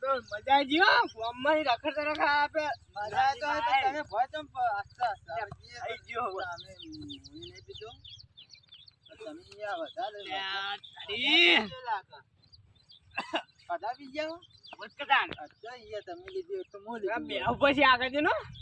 તો મજા આવી ગઈ હો. રખડ રખડતા આપે. મજા તો તમે ભોય પ- આસ્તે આસ્તે આઈ ગયો. અમે નહીં પીધો. તો તમે અહીંયા વધારે. બધા પી ગયા હો? અચ્છા, અહીંયા તમે લીધી તો મોં આ લીધું. પછી આગળ છે જાઓ તો શાંતિથી.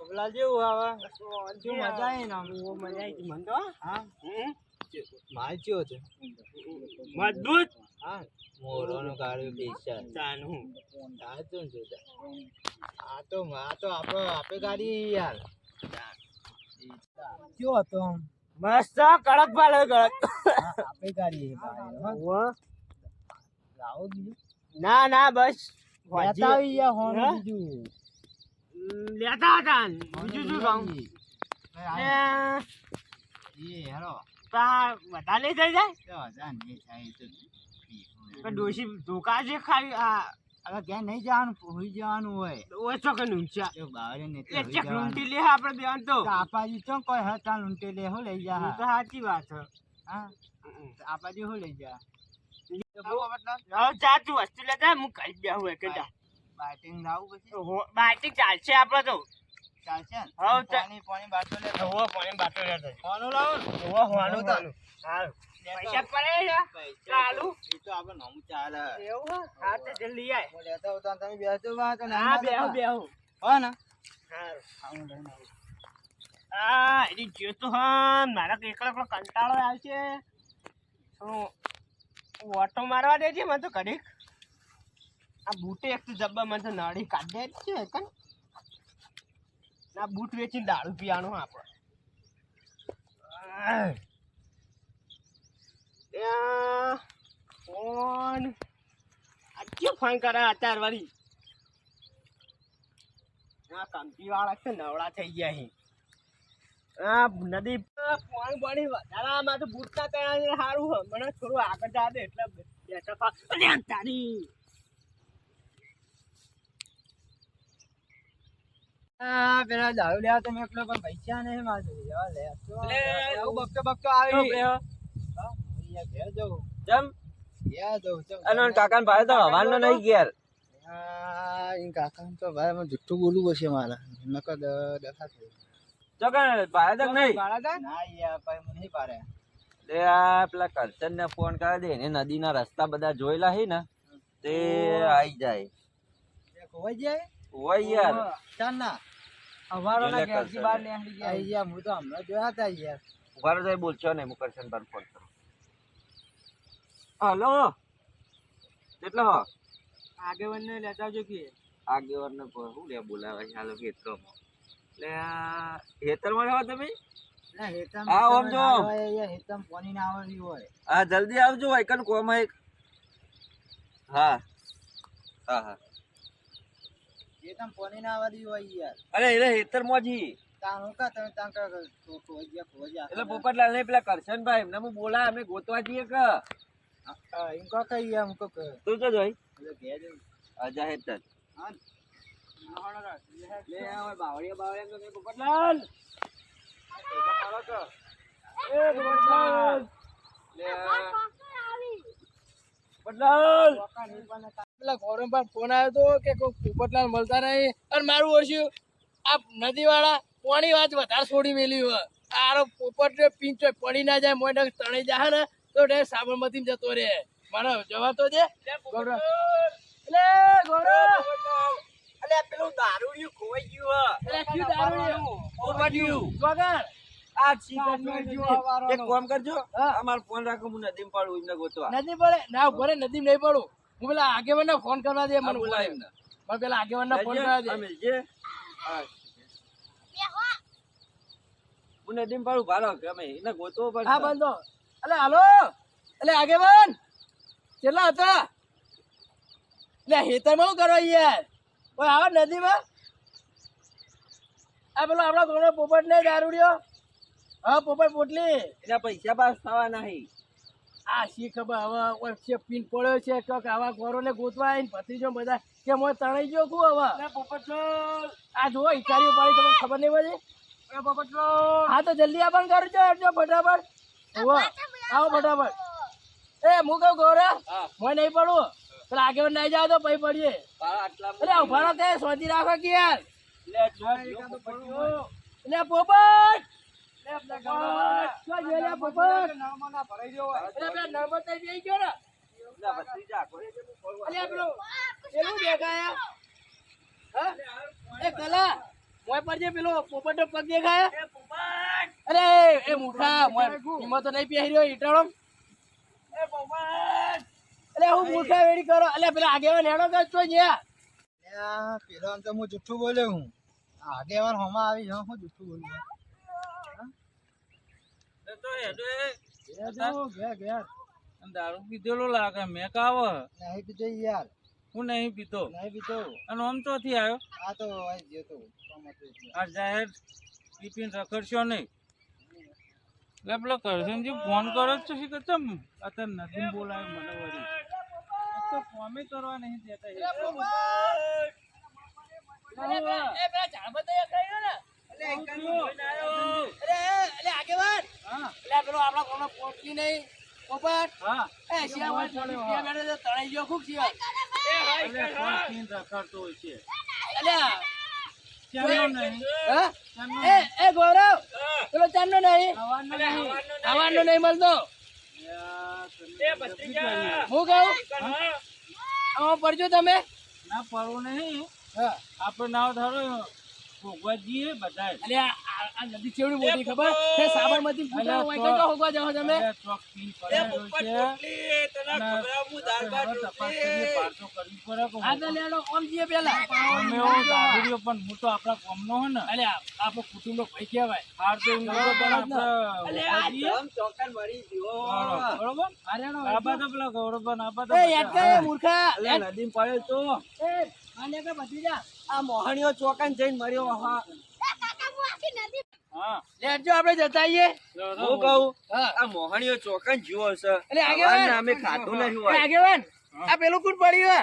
બબલા જેવું આવે. શું મજા આવે. ને મજા આવી મને તો. હા. માલ છે. મજબૂત? હા. મોરોનો ગાળ્યો પૈસા. તાનું. આ તો ને જોતા. આ તો આ તો આપણો આપે ગાડી યાર. કયો હતો મસ્ત કડક પાડે કડક. આપે ગાડી. લાવો બીજું. ના ના બસ. બતાવી યા હોન બીજું. લેતા હતા બીજું શું કહું? એ, તા બધા લઈ જાય ડોશી ધોકા છે ખાલી આ હવે ક્યાં નહીં જવાનું હોઈ જવાનું હોય. ઓછો કે ઊંચા બાવરે ને ચેક. લૂંટી લે આપણે બેન તો. તો આપાજી તો કોઈ હા લૂંટી લે હો લઈ જા. તો સાચી વાત છે હા? આપાજી હો લઈ જા. હવે વસ્તુ લેતા હું કરી બેહું એક જા બાટિંગ લાવું પછી? બાટિંગ ચાલશે આપણે તો. ચાલશે હા, પાણી પાણી બાટલો લે હોવો પાણી બાટલો લેતો. પાણી લાવો હોવો હોવાનું તો. હાલ પૈસા પડે છે ચાલુ એ તો આપણે નોમ ચાલે. એવું હે? હા તો જલ્દી આય. હું લેતા હોતા તમે બેસજો બા તો ના બેહો બેહું. હો ને? હારું. હું લઈને આવું. આ એની જો તો હા મારા એકલો એકલો કંટાળો આવશે. શું ઓટો મારવા દેજે મને તો ઘડીક. આ બૂટે એક જબ્બા મને તો કાઢે છે કન આ બૂટ વેચીને દારૂ પીવાનું આપણે ફોન. આ ક્યાં ફોન કરે અત્યાર વળી? આ કંપની વાળા છે નવડા થઈ ગયા અહીં આ નદી પાણી પાણી વધારામાં તો બૂટના પહેરાને સારું મને થોડું આગળ જા દે એટલે બેઠા તારી! પેલા દારૂ લેવા તમે એકલો પણ પૈસા નહીં મારે લેવા લે. તો લે. આવું બકતો બકતો આવી. બે હા, હું અહીંયા ઘેર જઉં. જમ. ઘેર જઉં અને કાકા ભાઈ તો હવાનો નહીં ઘેર. આ તો ભાઈ મને જુઠ્ઠું બોલવું પડશે મારા. નકર થઈ કે તો નહીં. ના યાર ભાઈ મને નહીં પાડે તે આ પેલા કરચન ને ફોન કરે દે એને નદીના રસ્તા બધા જોયેલા હે ને તે આઈ જાય. ખોવાઈ જાય? હોય યાર. ચાલ ના. અમારો ના ઘેરથી બહાર નીકળી ગયા. આઈ ગયા હું તો હમણાં જોયા હતા યાર. ઉભારો જાય બોલશો ને હું કરશન પર ફોન કરું. હલો. કેટલો હો? આગેવાનને લેતા આવજો કે. આગેવન ને હું લે બોલાવે? હાલો ખેતરોમાં એટલે આ ખેતરમાં રહો તમે? ના, હા, આમ જો. ના હેઠળ પાણી ના આવવાની હોય. હા જલ્દી આવજો વાયકન કોમ એક હા. હા હા. હેઠળ પાણી ના આવવાની હોય યાર. અરે એટલે હેતર મોજી. તાણ હું કા તમે તાણ કા ખો- ખોવાઈ ગયા એટલે પોપટલાલ ને પેલા કરશનભાઈ એમને હું બોલા અમે ગોતવા જઈએ કે? એમ કહો કે યાર હું તું તો જોઈ. એટલે ઘેર અજા હેતર. હા લે આ બાવળિયા બાવળિયા તો પોપટલાલ? એ પોપટલાલ. લે પોપટલાલ. પેલા પર ફોન આવ્યો હતો કે કોઈ પોપટલાલ મળતા નહીં અને મારું ઓછું આ નદીવાળા વાત વધારે છોડી મેલી હોય. આરો પોપટ પિંચ પડી ના જાય મોઢે તણી જાય ને તો ડે સાબરમતી જતો રે મારો જવા તો દે એટલે ગોરો અલે પેલું દારૂડિયું ખોવાઈ ગયું એટલે શું દારૂડિયું? ખોવાડ્યું. વગર. આ એક કામ કરજો. અમાર ફોન રાખો હું નદીમ પાડું એમને ગોતવા. નદી પડે? ના ભરે નદી નહીં પડું. હું પેલા આગેવાન ફોન કરવા દે મને બોલાય મને પેલા આગેવાન ફોન કરવા દે. મને નદીમ પાડું ભારો ગમે એને ગોતવો પડે હા બંધો અલે હાલો. અલે આગેવાન. કેટલા હતા? લે હેતરમાં શું કરો યાર કોઈ આવે નદીમાં? આ પેલો આપણા ઘોડો પોપટ ને દારૂડિયો? હા પોપટ પોટલી. એના પૈસા પાસ થવા નહીં આ શી ખબર હવે છે પીન પડ્યો છે કે આવા ઘોરોને ગોતવા આવીને ભત્રીજો બધા કે મો તણાઈ ગયો કુ હવે. આ જો ઈચારીઓ પાડી તમને ખબર નહીં પડે હા તો જલ્દી આ પણ કરજો હટજો ફટાફટ. ઉવ્વ. આવો ફટાફટ. એ હું કહું ગૌરવ મોય નહીં પડું પેલા આગળ નહીં જાવ તો પૈ પડીએ. અરે ઊભા તે શોધી રાખો કે યાર. જો, જો. એટલે પોપટ! છે અરે એ મૂઠા તો નહીં પહેર્યો ઈટાળો અલે હું મૂઠા વેડી કરો અલે પેલા આગેવાન હેડો તો ચો જ્યાં તો હું જુઠ્ઠું બોલ્યો હું. આગેવાન હોમાં આવી, હા જુઠ્ઠું ઘેર ઘેર દારૂ પીધેલો લાગે મેં કાવ. નહીં પીધો યાર. હું નહીં પીતો. નહીં પીતો. અને આમ ચોથી આવ્યો. આ તો ગયો તો એટલે. આ જાહેર પીપીને રખડશો નહીં. એટલે પેલો કરશનજી ફોન કરો જ શું કે ચમ? અત્યારે નથી બોલાય મને વળી. તો ફોમે કરવા નહીં દેતા એ. પેલા- તો ને. ગૌરવ. પેલો ચાંદનો નહીં. આવવાનો નહીં. મળતો. હું કહું? પડજો તમે. ના પડવું નહીં. હા. આપણે નાવ ધારો. ભોગવા જઈએ બધા આ આ- આ નદી કેવડી મોટી ખબર? છે સાબરમતી ફૂટા હોય કે તો હોગવા જાઓ તમે. ચોક પીન પડેલો છે. અને હવે તપાસ કરીએ, પાછો કરવી પડે કે આ તો લેડો ઓમ જીએ પેલા. પણ હું તો આપણા હે ને. અલે આ કુટુંબનો ભાઈ કહેવાય. હાર તો એમ કરો પણ આપણે ભોગવા આમ ચોકન મરી ગયો. બરોબર. બરોબર? અરે આ બાજુ પેલા ગૌરવભાઈ, આ બાજુ એ યાદ બધા. મૂર્ખા. નદી પડે તો. એ આને કે ભત્રીજા આ મોહણીઓ ચોકન જઈને મર્યો હા હા. લેટજો આપણે જતા આવીએ હું કહું આ મોહણીઓ ચોકન જીવો છે અલે આગેવાન. અમે ખાધું નહીં હોય. આગેવાન આ પેલું કુટ પડ્યું હે?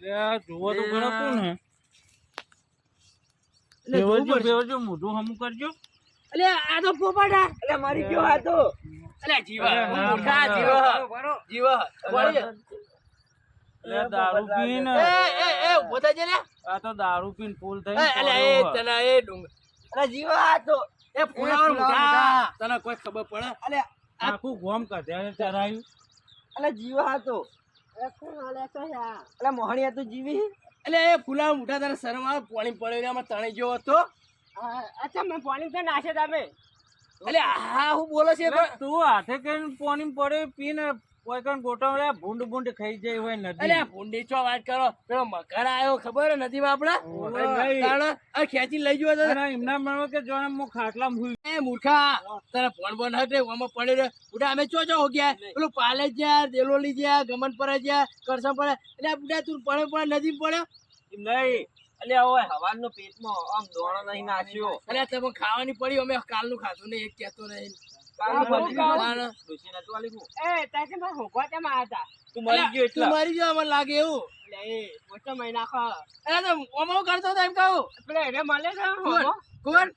લે જોવો તો ખરા કોણ હે? એટલે બેવરજો, બેવરજો, મોઢું હમું કરજો. અલે આ તો પોપટ. એટલે મારી ગયો આ તો? અલે જીવા. જીવા. જીવા. લે દારૂ પીને. એ એ એ ઊભો થજે લે આ તો દારૂ પીને ફૂલ થઈ એ, અલે એ તને એ ડુંગ અરે જીવા તો. એ ફુલાવર મૂઠા. તને કોઈ ખબર પડે? અલે આખું ગોમ કઢ્યા ચરાયું. અલે જીવા તો. અલે મોહણી આ તો જીવી. એટલે એ ફુલાવર મૂઠા તારે શરમ પાણી પડ્યું ને આમાં તણાઈ ગયો હતો. અચ્છા મેં પાણી તો નાશે તમે એટલે હા હું બોલો છે તું હાથે કરીને પાણી પડે પીને કોઈ કણ રે ભૂંડ ભૂંડ ખાઈ જાય હોય નદી. અરે ભૂંડી ચો વાત કરો? પેલો મકર આવ્યો ખબર? નથી નદીમાં આપડા આ ખેંચી લઈ જવા હતો એમના મળવા કે જો હું ખાટલા હુઈ એ મૂર્ખા તારે ફોન બોન હટે ઓમાં પડે રે. બુડા અમે ચો ચો હો ગયા? પેલું પાલે ગયા દેલોલી ગયા ગમન પર ગયા કરસમ પડે એટલે બુડા તું પડે પડે નદી પડ્યો? નહીં. અલે ઓય હવાનો પેટમાં આમ દોણો નહીં નાખ્યો. અરે તમે ખાવાની પડી અમે કાલનું ખાધું નહીં એક કહેતો નહીં. તું મરી ગયો તું મરી ગયો મને લાગે એવું. મોટો મહિના ખો અરે તો ઓમો કરતો હતો એમ કહું. પેલો એને મળે છે કોણ? હોમો? કોણ?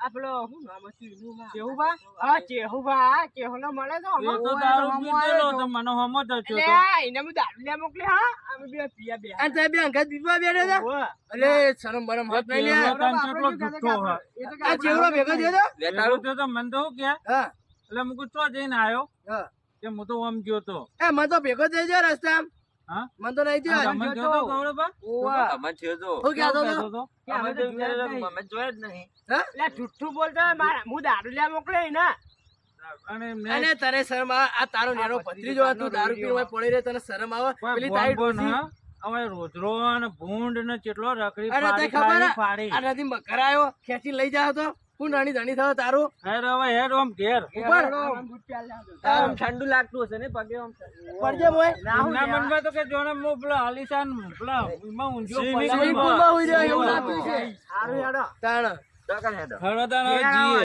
આ પેલો શું નામ હતું? ચેહુબા હા ચેહુબા ચેહુનો મળે છે. હોમો? તો દારૂ પીધેલો તો મને હમો જ હતો. તો એને હું દારૂ લે મોકલી હા? અમે બે પિયા બે અને તે બે અંગત શરમ બરમ હાથ લે. એ તો આ ભેગો થયો હતો? તારું તો મને કે? હા. એટલે હું કહું, ચો જઈને આવ્યો કે હું તો આમ ગયો તો. એ મને તો ભેગો થઈ ગયો રસ્તા હા? મને તો નહીં થયો. તમે ગયો તો ગૌરવબા? ઓવા. તમે થયો તો. હું કહેતો શું હતો કહેતો તો? કે અમે અમે તો તો જોયા જ નહીં. અમે જોયા જ નહીં. હા? એટલે જુઠ્ઠું બોલતો મારા હું દારૂ લે મોકલે ને. અને તને શરમ આવે આ તારો નેનો ભત્રીજો આ તું દારૂ પીવા પડી રહે તને શરમ આવે? પેલી તારી રોજરો અને ભૂંડ ને કેટલો રખડી ફાડી ફાડી આ નથી મકરાયો ખેંચી લઈ જાવ તો? હું નાની ધણી થવા તારું? હેડ હવે હેડ ઓમ ઘેર. ઉપર આમ. ઠંડુ લાગતું હશે ને પગે ઓમ પડજે મોય? ના મનમાં તો કે જોને મો પેલો આલીશાન પેલો Swimming પલાળીમાં સ્વિમિંગ રહ્યો એવું લાગતું છે સારું હેડો. તાણ. હેડો હવે જઈએ.